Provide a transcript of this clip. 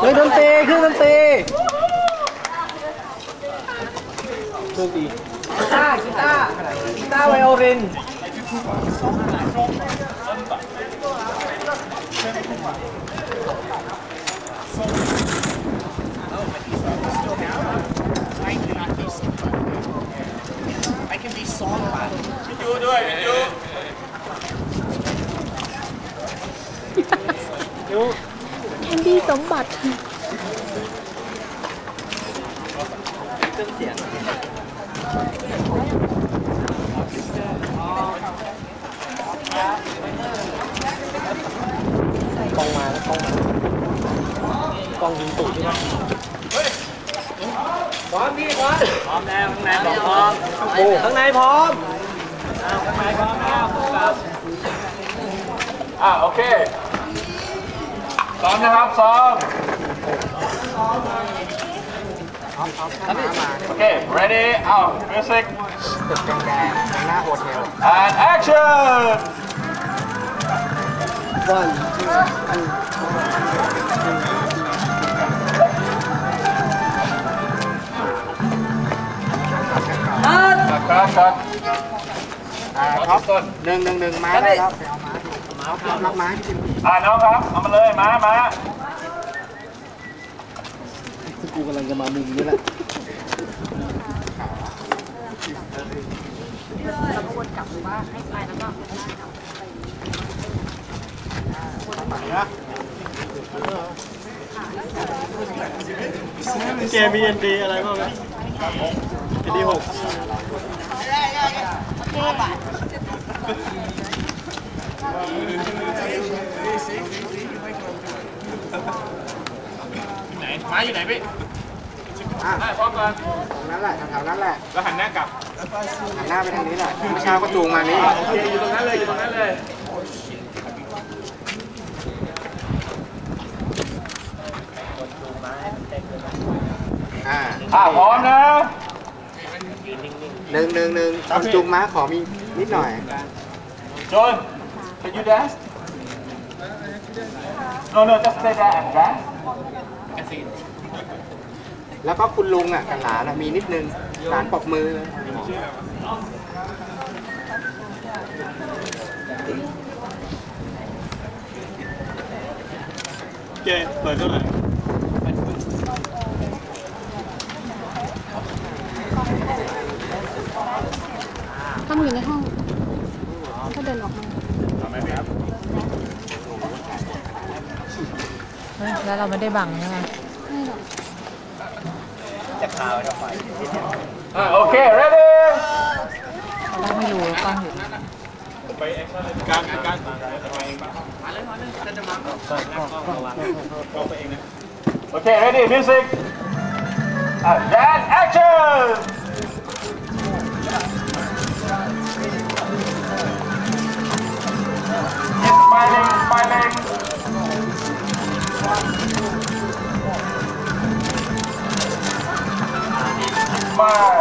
เฮ้ยดนตรีขึ้นดนตรีดนตรีกีตาร์กีตาร์กีตาร์ไวโอลิน แคนดี้สมบัติกล้องมาแล้วกล้องมากล้องยิงตูดใช่ไหมพร้อมพี่พร้อมพร้อมแล้วข้างในบอกพร้อมโอ้ข้างในพร้อมข้างในพร้อมแล้วครับอะโอเค ซ้อมนะครับซ้อมโอเค ready เอา music ตึกแดงๆหน้าโฮเทล and action วันครับครับครับอ่าท็อปหนึ่งหนึ่งหนึ่งม้าได้ครับ เอาม้ารับม้าที่เป็นอ่าน้องครับเอามาเลยมามากูกำลังจะมามุมนี้แหละเกมบีเอ็นดีอะไรบ้างไหมเอ็นดีหก ไหนมาอยู่ไหนพี่อะอะพร้อมก่อนตรงนั้นแหละแถวๆนั้นแหละ แล้วหันหน้ากลับ หันหน้าไปทางนี้แหละเมื่อเช้าก็จูงมานี่โอเคอยู่ตรงนั้นเลย อยู่ตรงนั้นเลยอ่าอะพร้อมนะหนึ่งหนึ่งหนึ่งตอนจูงม้าขอมีนิดหน่อย John can you dance no no just stay there and dance แล้วก็คุณลุงอะกับหลานอะมีนิดนึง หลานปรบมือเลยเกมเปิดเท่าไหร่ต้องอยู่ในห้องก็เดินออกมา แล้วเราไม่ได้บังใช่ไหมไม่หรอกอะโอเค ready เราไม่รู้กล้องอยู่การการโอเค ready music อะ dance action Omar.